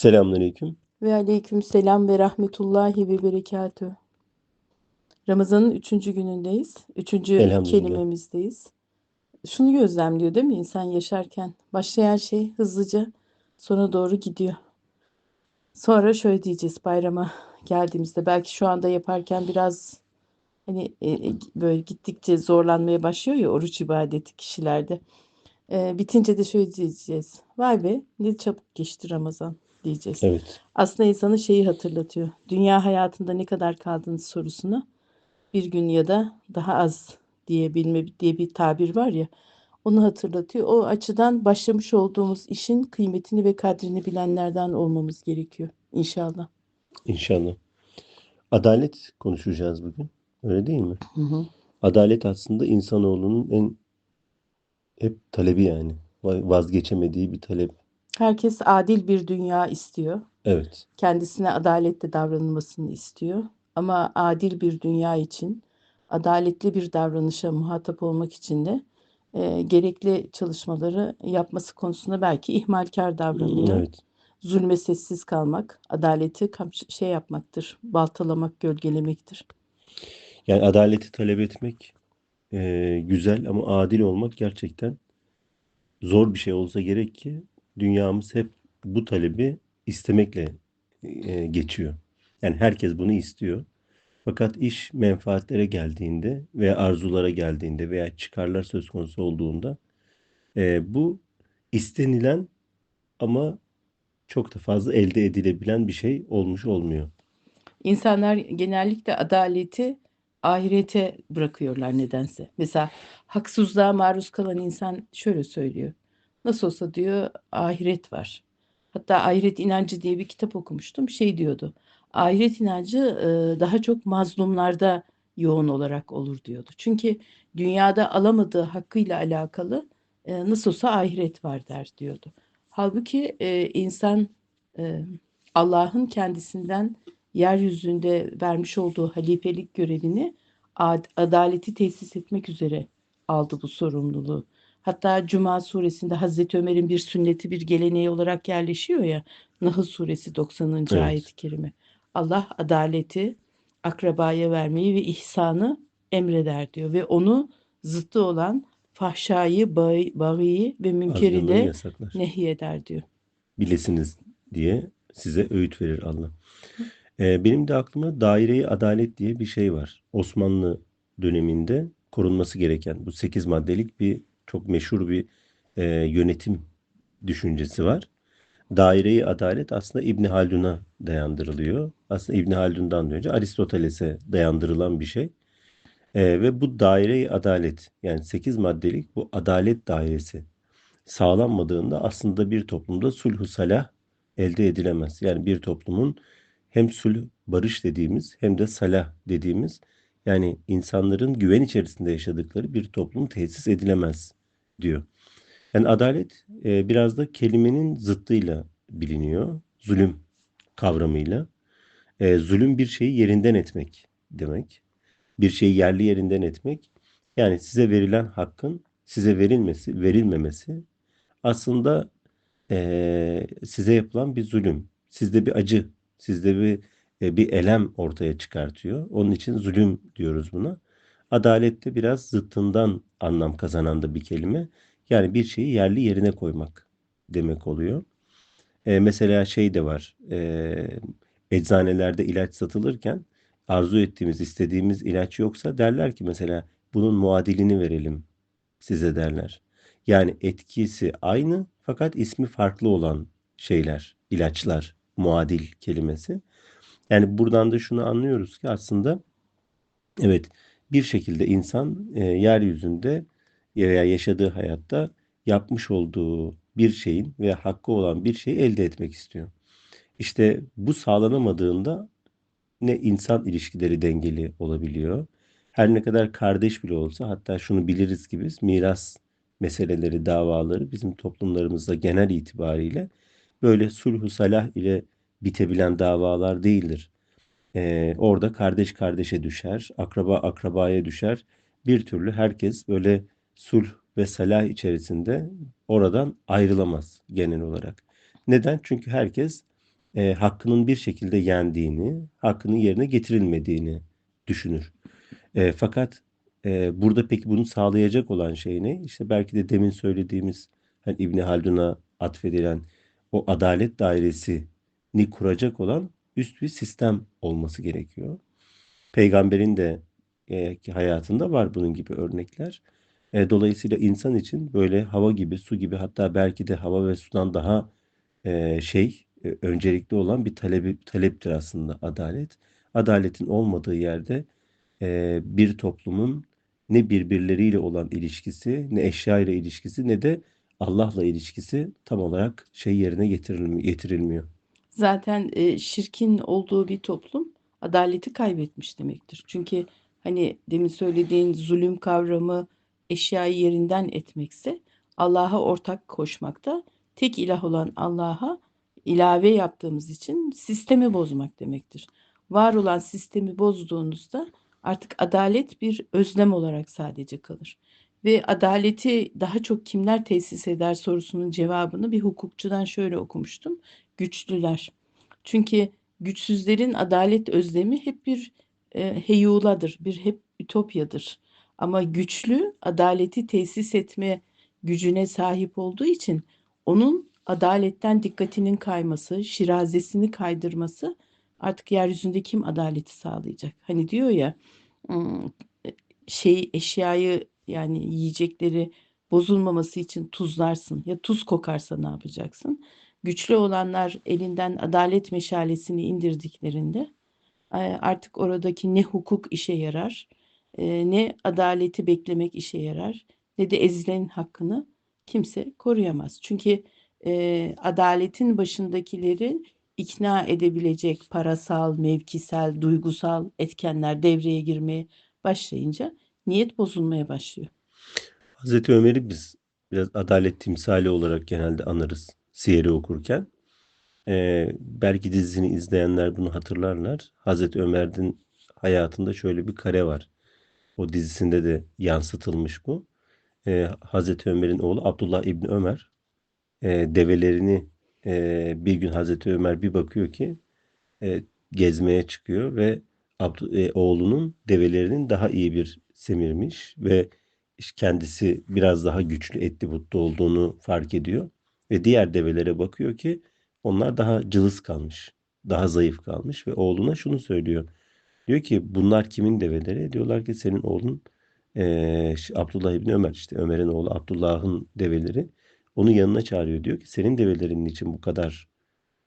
Selamünaleyküm. Ve aleyküm selam ve rahmetullahi ve berekatüh. Ramazan'ın üçüncü günündeyiz. Üçüncü kelimemizdeyiz. Şunu gözlemliyor değil mi insan yaşarken? Başlayan şey hızlıca sona doğru gidiyor. Sonra şöyle diyeceğiz bayrama geldiğimizde. Belki şu anda yaparken biraz hani e, e, böyle gittikçe zorlanmaya başlıyor ya oruç ibadeti kişilerde. E, bitince de şöyle diyeceğiz. Vay be ne çabuk geçti Ramazan diyeceğiz. Evet. Aslında insanı şeyi hatırlatıyor. Dünya hayatında ne kadar kaldığınız sorusuna bir gün ya da daha az diyebilme diye bir tabir var ya. Onu hatırlatıyor. O açıdan başlamış olduğumuz işin kıymetini ve kadrini bilenlerden olmamız gerekiyor inşallah. İnşallah. Adalet konuşacağız bugün. Öyle değil mi? Hı hı. Adalet aslında insanoğlunun en hep talebi yani. Va- Vazgeçemediği bir talep. Herkes adil bir dünya istiyor. Evet. Kendisine adaletle davranılmasını istiyor. Ama adil bir dünya için, adaletli bir davranışa muhatap olmak için de e, gerekli çalışmaları yapması konusunda belki ihmalkar davranıyor. Evet. Zulme sessiz kalmak, adaleti şey yapmaktır, baltalamak, gölgelemektir. Yani adaleti talep etmek eee, güzel ama adil olmak gerçekten zor bir şey olsa gerek ki dünyamız hep bu talebi istemekle eee, geçiyor. Yani herkes bunu istiyor. Fakat iş menfaatlere geldiğinde veya arzulara geldiğinde veya çıkarlar söz konusu olduğunda eee, bu istenilen ama çok da fazla elde edilebilen bir şey olmuş olmuyor. İnsanlar genellikle adaleti ahirete bırakıyorlar nedense. Mesela haksızlığa maruz kalan insan şöyle söylüyor. Nasıl olsa diyor ahiret var. Hatta ahiret inancı diye bir kitap okumuştum. Şey diyordu. Ahiret inancı e, daha çok mazlumlarda yoğun olarak olur diyordu. Çünkü dünyada alamadığı hakkıyla alakalı e, nasıl olsa ahiret var der diyordu. Halbuki e, insan e, Allah'ın kendisinden yeryüzünde vermiş olduğu halifelik görevini ad- adaleti tesis etmek üzere aldı bu sorumluluğu. Hatta Cuma suresinde Hazreti Ömer'in bir sünneti bir geleneği olarak yerleşiyor ya Nahl suresi 90. Evet. ayet-i kerime. Allah adaleti akrabaya vermeyi ve ihsanı emreder diyor ve onu zıttı olan fahşayı, bağı- bağı ve münkeri de nehyeder diyor. bilesiniz diye size öğüt verir Allah. Ee, benim de aklıma daire-i adalet diye bir şey var. Osmanlı döneminde korunması gereken bu 8 maddelik bir çok meşhur bir e, yönetim düşüncesi var. Daire-i adalet aslında İbni Haldun'a dayandırılıyor. Aslında İbni Haldun'dan da önce Aristoteles'e dayandırılan bir şey. Ee, ve bu daire-i adalet yani 8 maddelik bu adalet dairesi sağlanmadığında aslında bir toplumda sulhu salah elde edilemez. Yani bir toplumun hem sulh barış dediğimiz hem de salah dediğimiz yani insanların güven içerisinde yaşadıkları bir toplum tesis edilemez diyor. Yani adalet e, biraz da kelimenin zıttıyla biliniyor. Zulüm kavramıyla. E, zulüm bir şeyi yerinden etmek demek. Bir şeyi yerli yerinden etmek. Yani size verilen hakkın size verilmesi, verilmemesi aslında eee, size yapılan bir zulüm. Sizde bir acı, sizde bir e, bir elem ortaya çıkartıyor. Onun için zulüm diyoruz buna. Adalet de biraz zıttından anlam kazanan da bir kelime. Yani bir şeyi yerli yerine koymak demek oluyor. E, mesela şey de var. E, eczanelerde ilaç satılırken arzu ettiğimiz, istediğimiz ilaç yoksa derler ki mesela bunun muadilini verelim size derler. Yani etkisi aynı fakat ismi farklı olan şeyler, ilaçlar, muadil kelimesi. Yani buradan da şunu anlıyoruz ki aslında evet bir şekilde insan e, yeryüzünde veya yaşadığı hayatta yapmış olduğu bir şeyin veya hakkı olan bir şeyi elde etmek istiyor. İşte bu sağlanamadığında ne insan ilişkileri dengeli olabiliyor. Her ne kadar kardeş bile olsa hatta şunu biliriz ki biz miras meseleleri, davaları bizim toplumlarımızda genel itibariyle böyle sulhu salah ile bitebilen davalar değildir. Ee, orada kardeş kardeşe düşer, akraba akrabaya düşer. Bir türlü herkes böyle sulh ve salah içerisinde oradan ayrılamaz genel olarak. Neden? Çünkü herkes e, hakkının bir şekilde yendiğini, hakkının yerine getirilmediğini düşünür. E, fakat e, burada peki bunu sağlayacak olan şey ne? İşte belki de demin söylediğimiz hani İbni Haldun'a atfedilen o adalet dairesini kuracak olan üst bir sistem olması gerekiyor. Peygamberin de e, hayatında var bunun gibi örnekler. E, dolayısıyla insan için böyle hava gibi, su gibi hatta belki de hava ve sudan daha e, şey e, öncelikli olan bir talebi, taleptir aslında adalet. Adaletin olmadığı yerde e, bir toplumun ne birbirleriyle olan ilişkisi, ne eşya ile ilişkisi, ne de Allah'la ilişkisi tam olarak şey yerine getirilmiyor. Zaten e, şirkin olduğu bir toplum adaleti kaybetmiş demektir. Çünkü hani demin söylediğin zulüm kavramı eşyayı yerinden etmekse Allah'a ortak koşmakta tek ilah olan Allah'a ilave yaptığımız için sistemi bozmak demektir. Var olan sistemi bozduğunuzda artık adalet bir özlem olarak sadece kalır. Ve adaleti daha çok kimler tesis eder sorusunun cevabını bir hukukçudan şöyle okumuştum. Güçlüler. Çünkü güçsüzlerin adalet özlemi hep bir e, heyuladır, bir hep ütopyadır. Ama güçlü adaleti tesis etme gücüne sahip olduğu için onun adaletten dikkatinin kayması, şirazesini kaydırması artık yeryüzünde kim adaleti sağlayacak? Hani diyor ya şey eşyayı yani yiyecekleri bozulmaması için tuzlarsın. Ya tuz kokarsa ne yapacaksın? Güçlü olanlar elinden adalet meşalesini indirdiklerinde artık oradaki ne hukuk işe yarar, ne adaleti beklemek işe yarar, ne de ezilenin hakkını kimse koruyamaz. Çünkü adaletin başındakileri ikna edebilecek parasal, mevkisel, duygusal etkenler devreye girmeye başlayınca niyet bozulmaya başlıyor. Hazreti Ömer'i biz biraz adalet timsali olarak genelde anarız Siyer'i okurken. Ee, belki dizisini izleyenler bunu hatırlarlar. Hazreti Ömer'in hayatında şöyle bir kare var. O dizisinde de yansıtılmış bu. Ee, Hazreti Ömer'in oğlu Abdullah İbni Ömer e, develerini e, bir gün Hazreti Ömer bir bakıyor ki e, gezmeye çıkıyor ve Abd e, oğlunun develerinin daha iyi bir semirmiş ve kendisi biraz daha güçlü etli butlu olduğunu fark ediyor. Ve diğer develere bakıyor ki onlar daha cılız kalmış, daha zayıf kalmış ve oğluna şunu söylüyor. Diyor ki bunlar kimin develeri? Diyorlar ki senin oğlun e, Abdullah İbni Ömer işte Ömer'in oğlu Abdullah'ın develeri. Onu yanına çağırıyor diyor ki senin develerin için bu kadar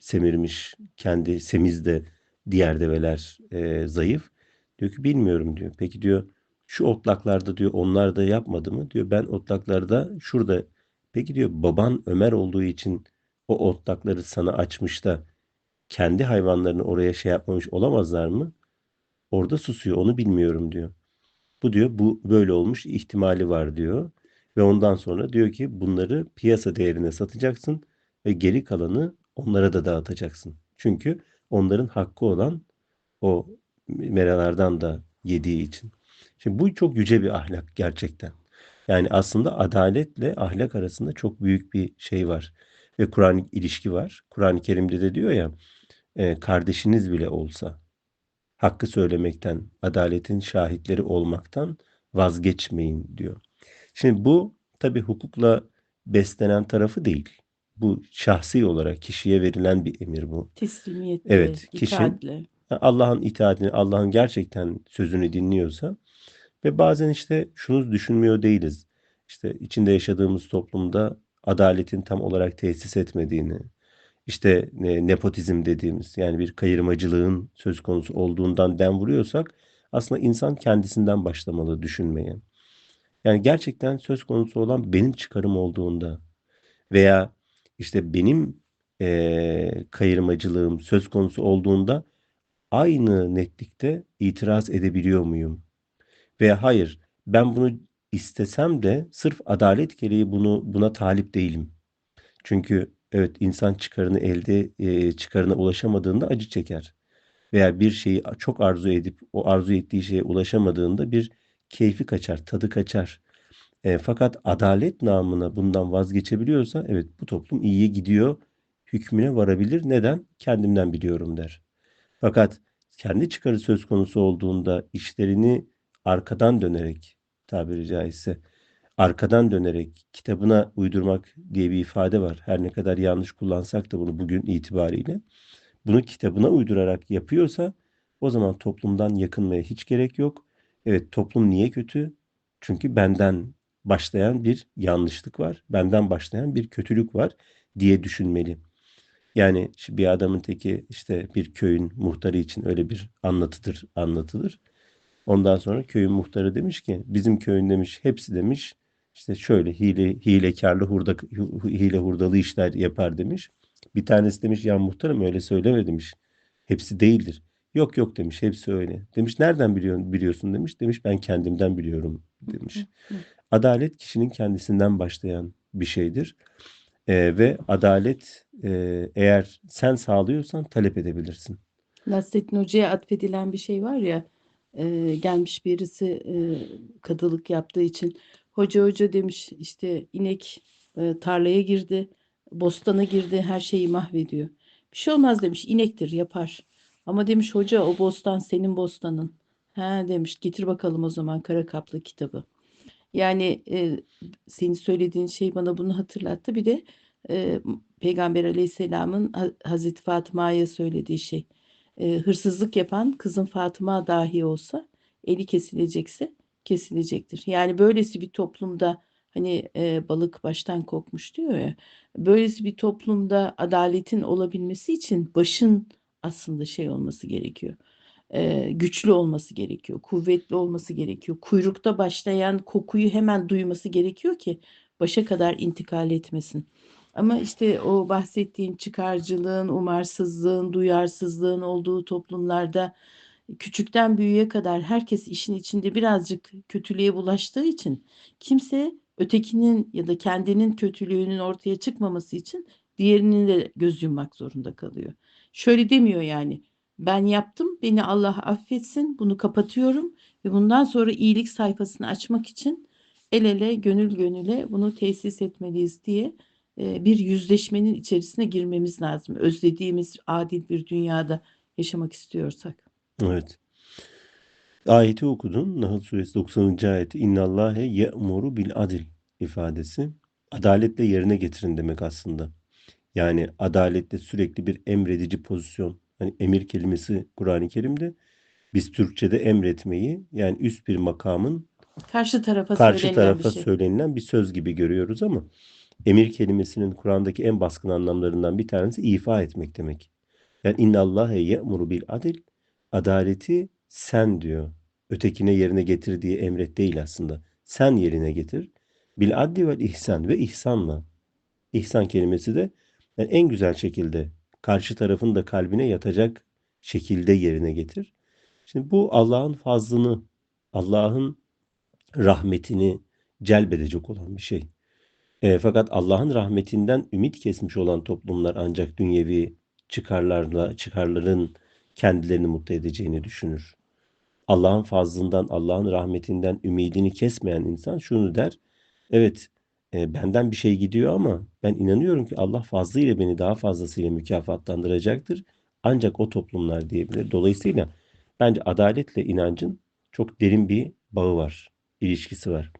semirmiş kendi semizde diğer develer e, zayıf. Diyor ki bilmiyorum diyor. Peki diyor şu otlaklarda diyor onlar da yapmadı mı? Diyor ben otlaklarda şurada. Peki diyor baban Ömer olduğu için o otlakları sana açmış da kendi hayvanlarını oraya şey yapmamış olamazlar mı? Orada susuyor onu bilmiyorum diyor. Bu diyor bu böyle olmuş ihtimali var diyor. Ve ondan sonra diyor ki bunları piyasa değerine satacaksın ve geri kalanı onlara da dağıtacaksın. Çünkü onların hakkı olan o meralardan da yediği için. Şimdi bu çok yüce bir ahlak gerçekten. Yani aslında adaletle ahlak arasında çok büyük bir şey var. Ve Kur'an ilişki var. Kur'an-ı Kerim'de de diyor ya e, kardeşiniz bile olsa hakkı söylemekten, adaletin şahitleri olmaktan vazgeçmeyin diyor. Şimdi bu tabi hukukla beslenen tarafı değil. Bu şahsi olarak kişiye verilen bir emir bu. Teslimiyetle, Evet, kişinin Allah'ın itaatini, Allah'ın gerçekten sözünü dinliyorsa ve bazen işte şunu düşünmüyor değiliz. İşte içinde yaşadığımız toplumda adaletin tam olarak tesis etmediğini, işte nepotizm dediğimiz yani bir kayırmacılığın söz konusu olduğundan dem vuruyorsak aslında insan kendisinden başlamalı düşünmeye. Yani gerçekten söz konusu olan benim çıkarım olduğunda veya işte benim e, kayırmacılığım söz konusu olduğunda aynı netlikte itiraz edebiliyor muyum? Veya hayır ben bunu istesem de sırf adalet gereği bunu buna talip değilim. Çünkü evet insan çıkarını elde e, çıkarına ulaşamadığında acı çeker. Veya bir şeyi çok arzu edip o arzu ettiği şeye ulaşamadığında bir keyfi kaçar, tadı kaçar. E, fakat adalet namına bundan vazgeçebiliyorsa evet bu toplum iyiye gidiyor hükmüne varabilir. Neden? Kendimden biliyorum der. Fakat kendi çıkarı söz konusu olduğunda işlerini arkadan dönerek tabiri caizse arkadan dönerek kitabına uydurmak diye bir ifade var. Her ne kadar yanlış kullansak da bunu bugün itibariyle bunu kitabına uydurarak yapıyorsa o zaman toplumdan yakınmaya hiç gerek yok. Evet toplum niye kötü? Çünkü benden başlayan bir yanlışlık var. Benden başlayan bir kötülük var diye düşünmeli. Yani bir adamın teki işte bir köyün muhtarı için öyle bir anlatıdır, anlatılır. Ondan sonra köyün muhtarı demiş ki bizim köyün demiş hepsi demiş işte şöyle hile hilekarlı hurda hu- hile hurdalı işler yapar demiş. Bir tanesi demiş ya muhtarım öyle söyleme demiş. Hepsi değildir. Yok yok demiş hepsi öyle. Demiş nereden biliyorsun biliyorsun demiş. Demiş ben kendimden biliyorum demiş. Adalet kişinin kendisinden başlayan bir şeydir. Ee, ve adalet e, eğer sen sağlıyorsan talep edebilirsin. Nasrettin Hoca'ya atfedilen bir şey var ya e, gelmiş birisi e, kadılık yaptığı için hoca hoca demiş işte inek e, tarlaya girdi bostana girdi her şeyi mahvediyor. Bir şey olmaz demiş inektir yapar. Ama demiş hoca o bostan senin bostanın. Ha demiş getir bakalım o zaman kara kaplı kitabı. Yani e, senin söylediğin şey bana bunu hatırlattı. Bir de e, Peygamber Aleyhisselam'ın Ha- Hazreti Fatıma'ya söylediği şey. E, hırsızlık yapan kızın Fatıma dahi olsa eli kesilecekse kesilecektir. Yani böylesi bir toplumda hani e, balık baştan kokmuş diyor ya. Böylesi bir toplumda adaletin olabilmesi için başın aslında şey olması gerekiyor e, güçlü olması gerekiyor, kuvvetli olması gerekiyor. Kuyrukta başlayan kokuyu hemen duyması gerekiyor ki başa kadar intikal etmesin. Ama işte o bahsettiğim çıkarcılığın, umarsızlığın, duyarsızlığın olduğu toplumlarda küçükten büyüğe kadar herkes işin içinde birazcık kötülüğe bulaştığı için kimse ötekinin ya da kendinin kötülüğünün ortaya çıkmaması için diğerinin de göz yummak zorunda kalıyor. Şöyle demiyor yani ben yaptım, beni Allah affetsin, bunu kapatıyorum ve bundan sonra iyilik sayfasını açmak için el ele, gönül gönüle bunu tesis etmeliyiz diye bir yüzleşmenin içerisine girmemiz lazım. Özlediğimiz adil bir dünyada yaşamak istiyorsak. Evet. Ayeti okudun. Nahl suresi 90. ayeti. İnnallâhe ye'muru bil adil ifadesi. Adaletle yerine getirin demek aslında. Yani adalette sürekli bir emredici pozisyon. Hani emir kelimesi Kur'an-ı Kerim'de biz Türkçe'de emretmeyi yani üst bir makamın Karşı tarafa karşı söylenilen bir tarafa şey. söylenilen bir söz gibi görüyoruz ama emir kelimesinin Kur'an'daki en baskın anlamlarından bir tanesi ifa etmek demek. Yani innallâhe ye'muru bil adil adaleti sen diyor. Ötekine yerine getir diye emret değil aslında. Sen yerine getir. Bil adli vel ihsan ve ihsanla. İhsan kelimesi de yani en güzel şekilde karşı tarafın da kalbine yatacak şekilde yerine getir. Şimdi bu Allah'ın fazlını, Allah'ın rahmetini celbedecek olan bir şey. E, fakat Allah'ın rahmetinden ümit kesmiş olan toplumlar ancak dünyevi çıkarlarla, çıkarların kendilerini mutlu edeceğini düşünür. Allah'ın fazlından, Allah'ın rahmetinden ümidini kesmeyen insan şunu der. Evet, e, benden bir şey gidiyor ama ben inanıyorum ki Allah fazlıyla beni daha fazlasıyla mükafatlandıracaktır. Ancak o toplumlar diyebilir. Dolayısıyla bence adaletle inancın çok derin bir bağı var, ilişkisi var.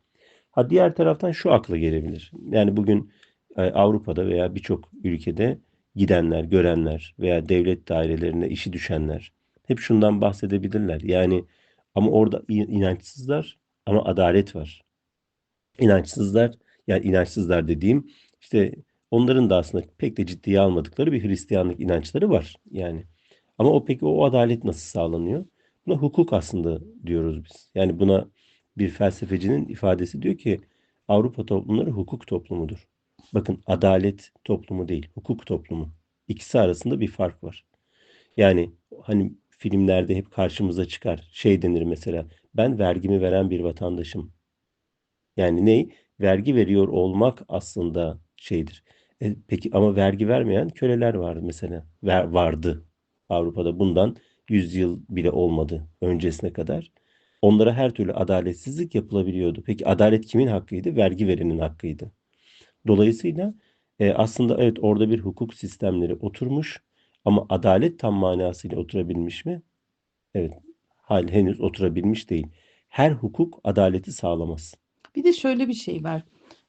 Ha diğer taraftan şu akla gelebilir. Yani bugün e, Avrupa'da veya birçok ülkede gidenler, görenler veya devlet dairelerine işi düşenler hep şundan bahsedebilirler. Yani ama orada in- inançsızlar ama adalet var. İnançsızlar yani inançsızlar dediğim işte onların da aslında pek de ciddiye almadıkları bir Hristiyanlık inançları var yani. Ama o peki o adalet nasıl sağlanıyor? Buna hukuk aslında diyoruz biz. Yani buna bir felsefecinin ifadesi diyor ki Avrupa toplumları hukuk toplumudur. Bakın adalet toplumu değil, hukuk toplumu. İkisi arasında bir fark var. Yani hani filmlerde hep karşımıza çıkar. Şey denir mesela. Ben vergimi veren bir vatandaşım. Yani ne? Vergi veriyor olmak aslında şeydir. E, peki ama vergi vermeyen köleler vardı mesela. Ver, vardı Avrupa'da bundan 100 yıl bile olmadı öncesine kadar. Onlara her türlü adaletsizlik yapılabiliyordu. Peki adalet kimin hakkıydı? Vergi verenin hakkıydı. Dolayısıyla E, aslında evet orada bir hukuk sistemleri oturmuş ama adalet tam manasıyla oturabilmiş mi? Evet, hal henüz oturabilmiş değil. Her hukuk adaleti sağlamaz. Bir de şöyle bir şey var.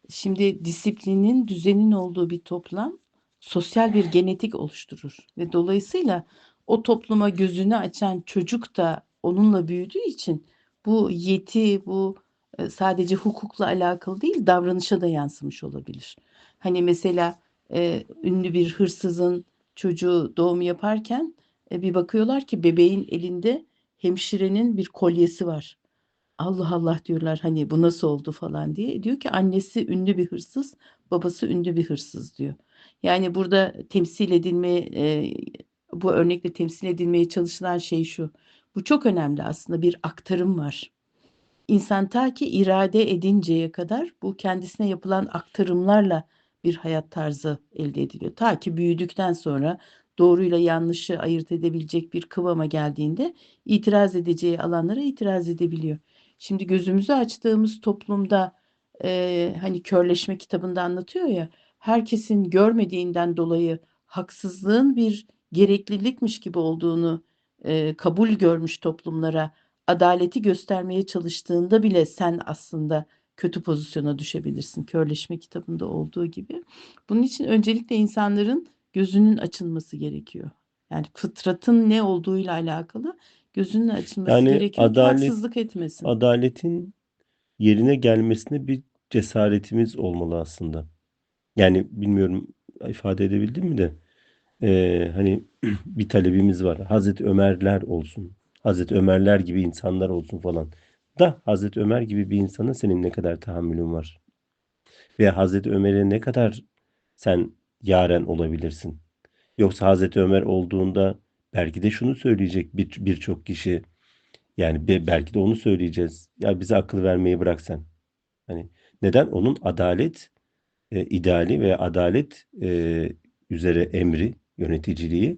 Şimdi disiplinin, düzenin olduğu bir toplam sosyal bir genetik oluşturur ve dolayısıyla o topluma gözünü açan çocuk da onunla büyüdüğü için bu yeti, bu e, sadece hukukla alakalı değil, davranışa da yansımış olabilir. Hani mesela e, ünlü bir hırsızın çocuğu doğum yaparken e, bir bakıyorlar ki bebeğin elinde hemşirenin bir kolyesi var. Allah Allah diyorlar hani bu nasıl oldu falan diye. Diyor ki annesi ünlü bir hırsız, babası ünlü bir hırsız diyor. Yani burada temsil edilmeye, e, bu örnekle temsil edilmeye çalışılan şey şu. Bu çok önemli aslında bir aktarım var. İnsan ta ki irade edinceye kadar bu kendisine yapılan aktarımlarla bir hayat tarzı elde ediliyor. Ta ki büyüdükten sonra doğruyla yanlışı ayırt edebilecek bir kıvama geldiğinde itiraz edeceği alanlara itiraz edebiliyor. Şimdi gözümüzü açtığımız toplumda e, hani körleşme kitabında anlatıyor ya herkesin görmediğinden dolayı haksızlığın bir gereklilikmiş gibi olduğunu e, kabul görmüş toplumlara adaleti göstermeye çalıştığında bile sen aslında kötü pozisyona düşebilirsin. Körleşme kitabında olduğu gibi. Bunun için öncelikle insanların gözünün açılması gerekiyor. Yani fıtratın ne olduğuyla alakalı gözünün açılması Yani gerekiyor ki adalet haksızlık etmesin. adaletin yerine gelmesine bir cesaretimiz olmalı aslında. Yani bilmiyorum ifade edebildim mi de e, hani bir talebimiz var. Hazreti Ömerler olsun. Hazreti Ömerler gibi insanlar olsun falan. Da Hazreti Ömer gibi bir insana senin ne kadar tahammülün var? Veya Hazreti Ömer'e ne kadar sen yaren olabilirsin? Yoksa Hazreti Ömer olduğunda belki de şunu söyleyecek bir birçok kişi. Yani be- belki de onu söyleyeceğiz. Ya bize akıl vermeyi bırak sen. Hani neden? Onun adalet e, ideali ve adalet e, üzere emri, yöneticiliği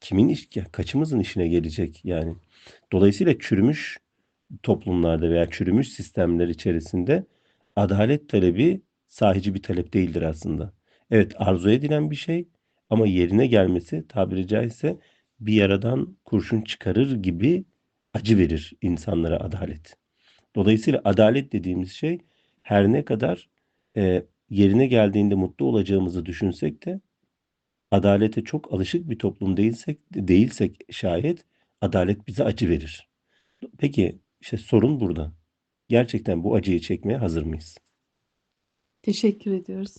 kimin iş, kaçımızın işine gelecek yani. Dolayısıyla çürümüş toplumlarda veya çürümüş sistemler içerisinde adalet talebi sahici bir talep değildir aslında. Evet arzu edilen bir şey ama yerine gelmesi tabiri caizse bir yaradan kurşun çıkarır gibi acı verir insanlara adalet. Dolayısıyla adalet dediğimiz şey her ne kadar e, yerine geldiğinde mutlu olacağımızı düşünsek de adalete çok alışık bir toplum değilsek değilsek şayet adalet bize acı verir. Peki işte sorun burada. Gerçekten bu acıyı çekmeye hazır mıyız? Teşekkür ediyoruz.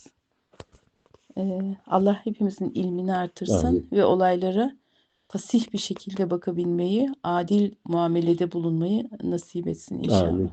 Ee, Allah hepimizin ilmini artırsın Amin. ve olaylara fasih bir şekilde bakabilmeyi, adil muamelede bulunmayı nasip etsin inşallah. Amin.